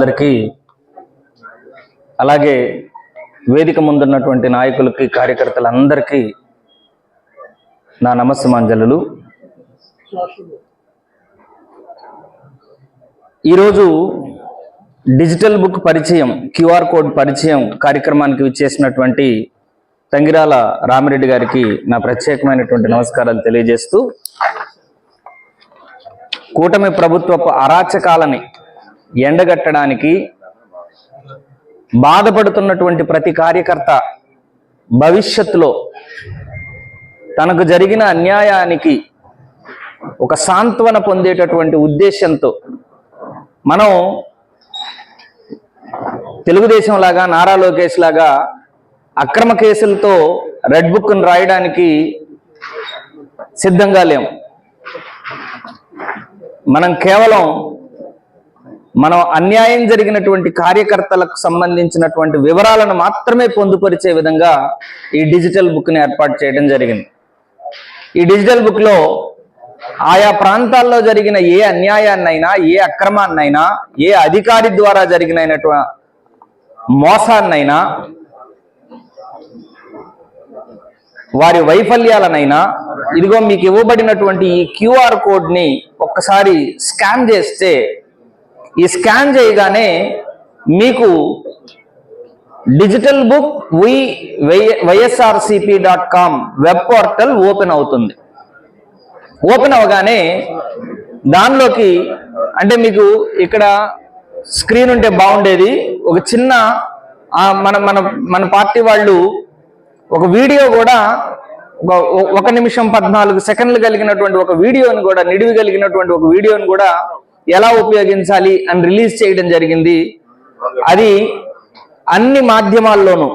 అందరికీ అలాగే వేదిక ముందున్నటువంటి నాయకులకి కార్యకర్తలందరికీ నా నమస్సమాంజలు ఈరోజు డిజిటల్ బుక్ పరిచయం క్యూఆర్ కోడ్ పరిచయం కార్యక్రమానికి విచ్చేసినటువంటి తంగిరాల రామిరెడ్డి గారికి నా ప్రత్యేకమైనటువంటి నమస్కారాలు తెలియజేస్తూ కూటమి ప్రభుత్వ అరాచకాలని ఎండగట్టడానికి బాధపడుతున్నటువంటి ప్రతి కార్యకర్త భవిష్యత్తులో తనకు జరిగిన అన్యాయానికి ఒక సాంత్వన పొందేటటువంటి ఉద్దేశంతో మనం తెలుగుదేశం లాగా నారా లోకేష్ లాగా అక్రమ కేసులతో రెడ్ బుక్ను రాయడానికి సిద్ధంగా లేము మనం కేవలం మనం అన్యాయం జరిగినటువంటి కార్యకర్తలకు సంబంధించినటువంటి వివరాలను మాత్రమే పొందుపరిచే విధంగా ఈ డిజిటల్ బుక్ని ఏర్పాటు చేయడం జరిగింది. ఈ డిజిటల్ బుక్లో ఆయా ప్రాంతాల్లో జరిగిన ఏ అన్యాయాన్నైనా ఏ అక్రమాన్నైనా ఏ అధికారి ద్వారా జరిగినటువంటి మోసాన్నైనా వారి వైఫల్యాలనైనా ఇదిగో మీకు ఇవ్వబడినటువంటి ఈ క్యూఆర్ కోడ్ని ఒక్కసారి స్కాన్ చేస్తే ఈ స్కాన్ చేయగానే మీకు digital book V YSRCP dot com web portal open అవుతుంది. ఓపెన్ అవగానే దానిలోకి అంటే మీకు ఇక్కడ స్క్రీన్ ఉంటే బాగుండేది. ఒక చిన్న మన మన మన పార్టీ వాళ్ళు ఒక వీడియో కూడా ఒక నిమిషం పద్నాలుగు సెకండ్లు కలిగినటువంటి ఒక వీడియోని కూడా నిడివి కలిగినటువంటి ఒక వీడియోని కూడా ఎలా ఉపయోగించాలి అని రిలీజ్ చేయడం జరిగింది. అది అన్ని మాధ్యమాల్లోనూ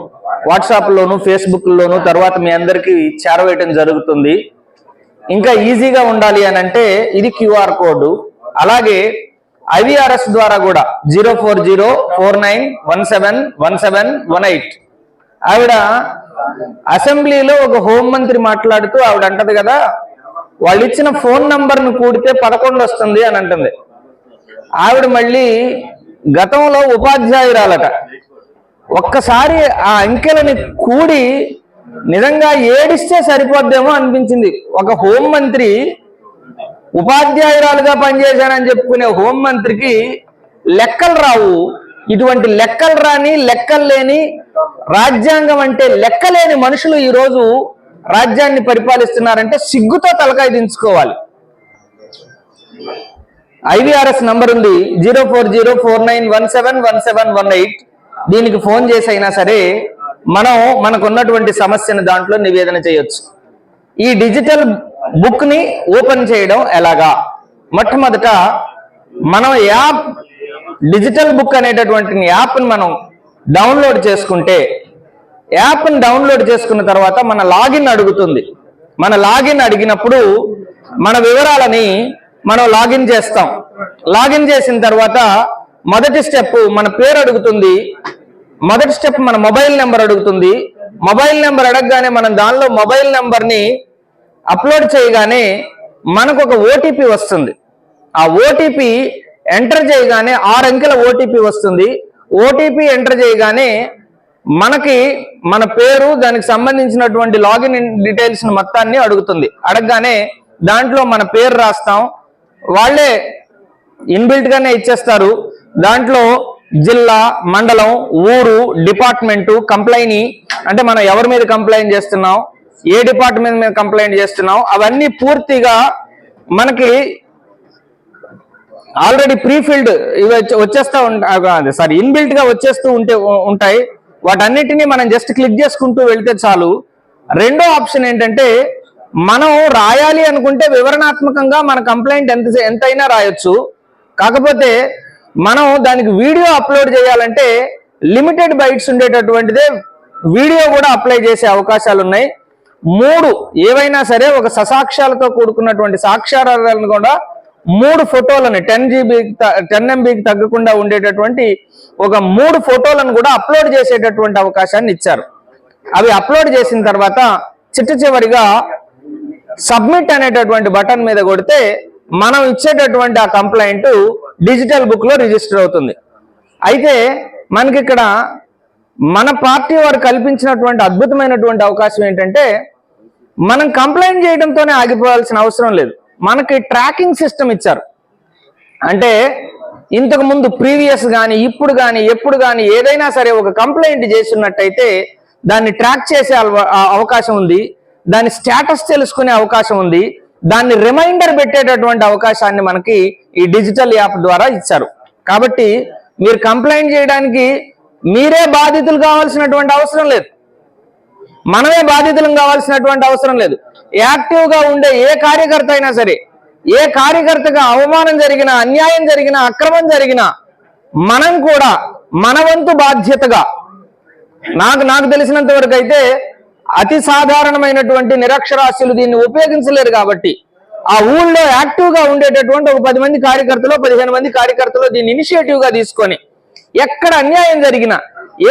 వాట్సాప్లోను ఫేస్బుక్లోను తర్వాత మీ అందరికీ చేరవేయటం జరుగుతుంది. ఇంకా ఈజీగా ఉండాలి అని అంటే ఇది క్యూఆర్ కోడ్. అలాగే ఐవీఆర్ఎస్ ద్వారా కూడా zero four zero four nine one seven one seven one eight. ఆవిడ అసెంబ్లీలో ఒక హోంమంత్రి మాట్లాడుతూ ఆవిడ అంటది కదా వాళ్ళు ఇచ్చిన ఫోన్ నంబర్ను కూడితే పదకొండు వస్తుంది అని అంటుంది. ఆవిడ మళ్ళీ గతంలో ఉపాధ్యాయురాలట. ఒక్కసారి ఆ అంకెలని కూడి నిజంగా ఏడిస్తే సరిపోద్దేమో అనిపించింది. ఒక హోంమంత్రి ఉపాధ్యాయురాలుగా పనిచేశానని చెప్పుకునే హోంమంత్రికి లెక్కలు రావు. ఇటువంటి లెక్కలు రాని లెక్కలు లేని రాజ్యాంగం అంటే లెక్కలేని మనుషులు ఈరోజు రాజ్యాన్ని పరిపాలిస్తున్నారంటే సిగ్గుతో తలకాయ దించుకోవాలి. ఐవీఆర్ఎస్ నంబర్ ఉంది zero four zero four nine one seven one seven one eight. దీనికి ఫోన్ చేసి అయినా సరే మనం మనకు ఉన్నటువంటి సమస్యను దాంట్లో నివేదన చేయొచ్చు. ఈ డిజిటల్ బుక్ని ఓపెన్ చేయడం ఎలాగా? మొట్టమొదట మనం యాప్ డిజిటల్ బుక్ అనేటటువంటి యాప్ని మనం డౌన్లోడ్ చేసుకుంటే యాప్ని డౌన్లోడ్ చేసుకున్న తర్వాత మన లాగిన్ అడుగుతుంది. మన లాగిన్ అడిగినప్పుడు మన వివరాలని మనం లాగిన్ చేస్తాం. లాగిన్ చేసిన తర్వాత మొదటి స్టెప్ మన పేరు అడుగుతుంది. మొదటి స్టెప్ మన మొబైల్ నెంబర్ అడుగుతుంది. మొబైల్ నెంబర్ అడగగానే మనం దానిలో మొబైల్ నెంబర్ని అప్లోడ్ చేయగానే మనకు ఒక ఓటీపీ వస్తుంది. ఆ ఓటీపీ ఎంటర్ చేయగానే ఆరు అంకెల ఓటీపీ వస్తుంది. ఓటీపీ ఎంటర్ చేయగానే మనకి మన పేరు దానికి సంబంధించినటువంటి లాగిన్ డీటెయిల్స్ మొత్తాన్ని అడుగుతుంది. అడగగానే దాంట్లో మన పేరు రాస్తాం. వాళ్ళే ఇన్బిల్ట్గానే ఇచ్చేస్తారు. దాంట్లో జిల్లా మండలం ఊరు డిపార్ట్మెంటు కంప్లైని అంటే మనం ఎవరి మీద కంప్లైంట్ చేస్తున్నాం ఏ డిపార్ట్మెంట్ మీద కంప్లైంట్ చేస్తున్నాం అవన్నీ పూర్తిగా మనకి ఆల్రెడీ ప్రీఫిల్డ్ ఇవి వచ్చేస్తూ ఉంటాయి సారీ ఇన్బిల్ట్గా వచ్చేస్తూ ఉంటే ఉంటాయి. వాటన్నిటిని మనం జస్ట్ క్లిక్ చేసుకుంటూ వెళ్తే చాలు. రెండో ఆప్షన్ ఏంటంటే మనం రాయాలి అనుకుంటే వివరణాత్మకంగా మన కంప్లైంట్ ఎంత ఎంతైనా రాయొచ్చు. కాకపోతే మనం దానికి వీడియో అప్లోడ్ చేయాలంటే లిమిటెడ్ బైట్స్ ఉండేటటువంటిదే వీడియో కూడా అప్లై చేసే అవకాశాలు ఉన్నాయి మూడు ఏవైనా సరే ఒక ససాక్ష్యాలతో కూడుకున్నటువంటి సాక్ష్యాలను కూడా మూడు ఫోటోలను టెన్ జీబీ టెన్ ఎంబీకి తగ్గకుండా ఉండేటటువంటి ఒక మూడు ఫోటోలను కూడా అప్లోడ్ చేసేటటువంటి అవకాశాన్ని ఇచ్చారు. అవి అప్లోడ్ చేసిన తర్వాత చిట్ట చివరిగా సబ్మిట్ అనేటటువంటి బటన్ మీద కొడితే మనం ఇచ్చేటటువంటి ఆ కంప్లైంట్ డిజిటల్ బుక్లో రిజిస్టర్ అవుతుంది. అయితే మనకి ఇక్కడ మన పార్టీ వారు కల్పించినటువంటి అద్భుతమైనటువంటి అవకాశం ఏంటంటే మనం కంప్లైంట్ చేయడంతోనే ఆగిపోవాల్సిన అవసరం లేదు. మనకి ట్రాకింగ్ సిస్టమ్ ఇచ్చారు. అంటే ఇంతకు ముందు ప్రీవియస్ కానీ ఇప్పుడు కానీ ఎప్పుడు కానీ ఏదైనా సరే ఒక కంప్లైంట్ చేస్తున్నట్టయితే దాన్ని ట్రాక్ చేసే అవకాశం ఉంది. దాని స్టేటస్ తెలుసుకునే అవకాశం ఉంది. దాన్ని రిమైండర్ పెట్టేటటువంటి అవకాశాన్ని మనకి ఈ డిజిటల్ యాప్ ద్వారా ఇచ్చారు. కాబట్టి మీరు కంప్లైంట్ చేయడానికి మీరే బాధితులు కావాల్సినటువంటి అవసరం లేదు. మనమే బాధితులం కావాల్సినటువంటి అవసరం లేదు. యాక్టివ్గా ఉండే ఏ కార్యకర్త అయినా సరే ఏ కార్యకర్తగా అవమానం జరిగినా అన్యాయం జరిగినా అక్రమం జరిగినా మనం కూడా మన వంతు బాధ్యతగా నాకు నాకు తెలిసినంత వరకు అయితే అతి సాధారణమైనటువంటి నిరక్షరాస్యులు దీన్ని ఉపయోగించలేరు కాబట్టి ఆ ఊళ్ళో యాక్టివ్గా ఉండేటటువంటి ఒక పది మంది కార్యకర్తలు పదిహేను మంది కార్యకర్తలు దీన్ని ఇనిషియేటివ్గా తీసుకొని ఎక్కడ అన్యాయం జరిగినా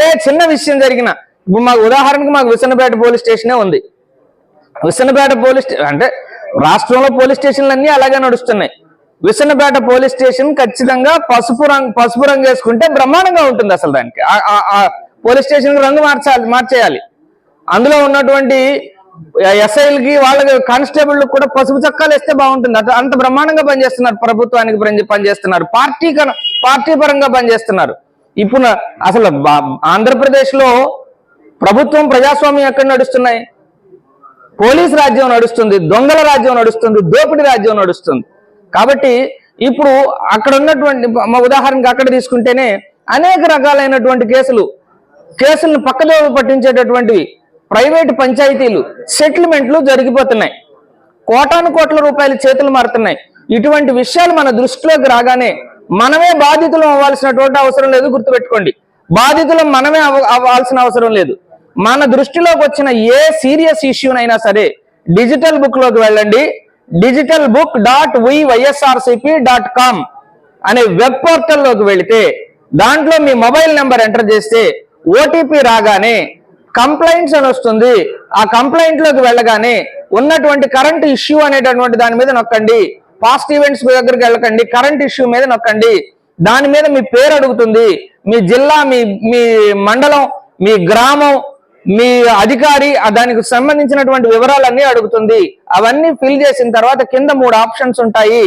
ఏ చిన్న విషయం జరిగినా ఇప్పుడు మాకు ఉదాహరణకు మాకు విసనపేట పోలీస్ స్టేషనే ఉంది. విసనపేట పోలీస్ అంటే రాష్ట్రంలో పోలీస్ స్టేషన్లు అన్ని అలాగే నడుస్తున్నాయి. విసనపేట పోలీస్ స్టేషన్ ఖచ్చితంగా పసుపు రంగు పసుపు రంగు వేసుకుంటే బ్రహ్మాండంగా ఉంటుంది అసలు దానికి. ఆ పోలీస్ స్టేషన్ రంగు మార్చాలి మార్చేయాలి. అందులో ఉన్నటువంటి ఎస్ఐలకి వాళ్ళకి కానిస్టేబుల్ కూడా పసుపు చక్కాలు వేస్తే బాగుంటుంది. అట్లా అంత బ్రహ్మాండంగా పనిచేస్తున్నారు. ప్రభుత్వానికి పనిచేస్తున్నారు పార్టీ కన- పార్టీ పరంగా పనిచేస్తున్నారు ఇప్పుడు అసలు ఆంధ్రప్రదేశ్లో ప్రభుత్వం ప్రజాస్వామ్యం ఎక్కడ నడుస్తున్నాయి? పోలీస్ రాజ్యం నడుస్తుంది దొంగల రాజ్యం నడుస్తుంది దోపిడి రాజ్యం నడుస్తుంది. కాబట్టి ఇప్పుడు అక్కడ ఉన్నటువంటి మా ఉదాహరణకి అక్కడ తీసుకుంటేనే అనేక రకాలైనటువంటి కేసులు కేసులను పక్కదోవ పట్టించేటటువంటివి. ప్రైవేట్ పంచాయతీలు సెటిల్మెంట్లు జరిగిపోతున్నాయి. కోటాను కోట్ల రూపాయలు చేతులు మారుతున్నాయి. ఇటువంటి విషయాలు మన దృష్టిలోకి రాగానే మనమే బాధితులం అవ్వాల్సినటువంటి అవసరం లేదు గుర్తుపెట్టుకోండి. బాధితులం మనమే అవ్వాల్సిన అవసరం లేదు. మన దృష్టిలోకి వచ్చిన ఏ సీరియస్ ఇష్యూనైనా సరే డిజిటల్ బుక్లోకి వెళ్ళండి. Digital book dot YSRCP dot com అనే వెబ్ పోర్టల్లోకి వెళితే దాంట్లో మీ మొబైల్ నెంబర్ ఎంటర్ చేస్తే ఓటీపీ రాగానే కంప్లైంట్స్ అని వస్తుంది. ఆ కంప్లైంట్లోకి వెళ్ళగానే ఉన్నటువంటి కరెంట్ ఇష్యూ అనేటటువంటి దాని మీద నొక్కండి. పాస్ట్ ఈవెంట్స్ దగ్గరికి వెళ్ళకండి. కరెంట్ ఇష్యూ మీద నొక్కండి. దాని మీద మీ పేరు అడుగుతుంది. మీ జిల్లా మీ మీ మండలం మీ గ్రామం మీ అధికారి దానికి సంబంధించినటువంటి వివరాలన్నీ అడుగుతుంది. అవన్నీ ఫిల్ చేసిన తర్వాత కింద మూడు ఆప్షన్స్ ఉంటాయి.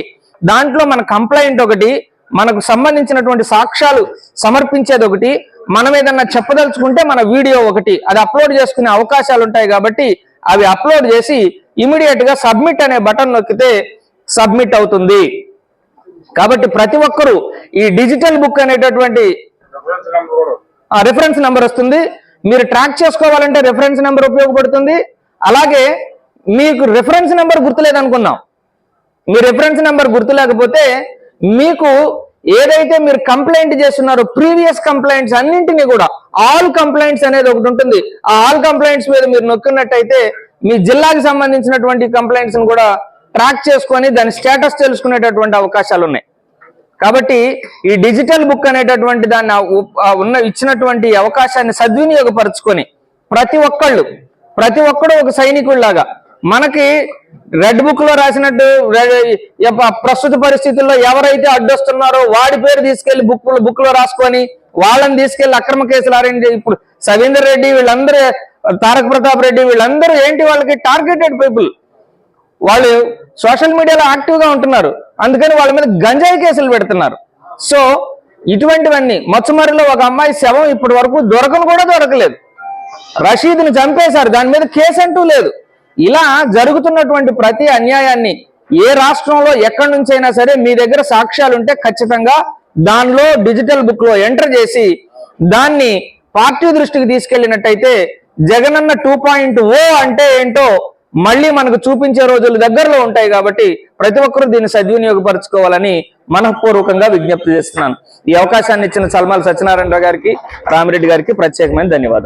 దాంట్లో మన కంప్లైంట్ ఒకటి మనకు సంబంధించినటువంటి సాక్ష్యాలు సమర్పించేది ఒకటి మనం ఏదన్నా చెప్పదలుచుకుంటే మన వీడియో ఒకటి అది అప్లోడ్ చేసుకునే అవకాశాలు ఉంటాయి కాబట్టి అవి అప్లోడ్ చేసి ఇమీడియట్గా సబ్మిట్ అనే బటన్ నొక్కితే సబ్మిట్ అవుతుంది. కాబట్టి ప్రతి ఒక్కరూ ఈ డిజిటల్ బుక్ అనేటటువంటి రిఫరెన్స్ నెంబర్ వస్తుంది. మీరు ట్రాక్ చేసుకోవాలంటే రిఫరెన్స్ నెంబర్ ఉపయోగపడుతుంది. అలాగే మీకు రిఫరెన్స్ నెంబర్ గుర్తులేదనుకున్నాం. మీ రిఫరెన్స్ నెంబర్ గుర్తు లేకపోతే మీకు ఏదైతే మీరు కంప్లైంట్ చేస్తున్నారో ప్రీవియస్ కంప్లైంట్స్ అన్నింటినీ కూడా ఆల్ కంప్లైంట్స్ అనేది ఒకటి ఉంటుంది. ఆ ఆల్ కంప్లైంట్స్ మీద మీరు నొక్కినట్టయితే మీ జిల్లాకి సంబంధించినటువంటి కంప్లైంట్స్ కూడా ట్రాక్ చేసుకొని దాని స్టేటస్ తెలుసుకునేటటువంటి అవకాశాలు ఉన్నాయి. కాబట్టి ఈ డిజిటల్ బుక్ అనేటటువంటి దాన్ని ఉన్న ఇచ్చినటువంటి అవకాశాన్ని సద్వినియోగపరుచుకొని ప్రతి ఒక్కళ్ళు ప్రతి ఒక్కడు ఒక సైనికుల్లాగా మనకి రెడ్ బుక్లో రాసినట్టు ప్రస్తుత పరిస్థితుల్లో ఎవరైతే అడ్డొస్తున్నారో వాడి పేరు తీసుకెళ్ళి బుక్ బుక్లో రాసుకొని వాళ్ళని తీసుకెళ్ళి అక్రమ కేసులు అరేంజ్ ఇప్పుడు సవీందర్ రెడ్డి వీళ్ళందరూ తారక ప్రతాప్ రెడ్డి వీళ్ళందరూ ఏంటి వాళ్ళకి టార్గెటెడ్ పీపుల్ వాళ్ళు సోషల్ మీడియాలో యాక్టివ్గా ఉంటున్నారు. అందుకని వాళ్ళ మీద గంజాయి కేసులు పెడుతున్నారు. సో ఇటువంటివన్నీ మచ్చుమరిలో ఒక అమ్మాయి శవం ఇప్పటి వరకు దొరకను కూడా దొరకలేదు. రషీద్ని చంపేశారు. దాని మీద కేసు అంటూ లేదు. ఇలా జరుగుతున్నటువంటి ప్రతి అన్యాయాన్ని ఏ రాష్ట్రంలో ఎక్కడి నుంచైనా సరే మీ దగ్గర సాక్ష్యాలు ఉంటే ఖచ్చితంగా దానిలో డిజిటల్ బుక్లో ఎంటర్ చేసి దాన్ని పార్టీ దృష్టికి తీసుకెళ్ళినట్టయితే జగనన్న టూ పాయింట్ ఓ అంటే ఏంటో మళ్ళీ మనకు చూపించే రోజులు దగ్గరలో ఉంటాయి కాబట్టి ప్రతి ఒక్కరూ దీన్ని సద్వినియోగపరచుకోవాలని మనఃపూర్వకంగా విజ్ఞప్తి చేస్తున్నాను. ఈ అవకాశాన్ని ఇచ్చిన సల్మాల్ సత్యనారాయణ గారికి రామిరెడ్డి గారికి ప్రత్యేకమైన ధన్యవాదాలు.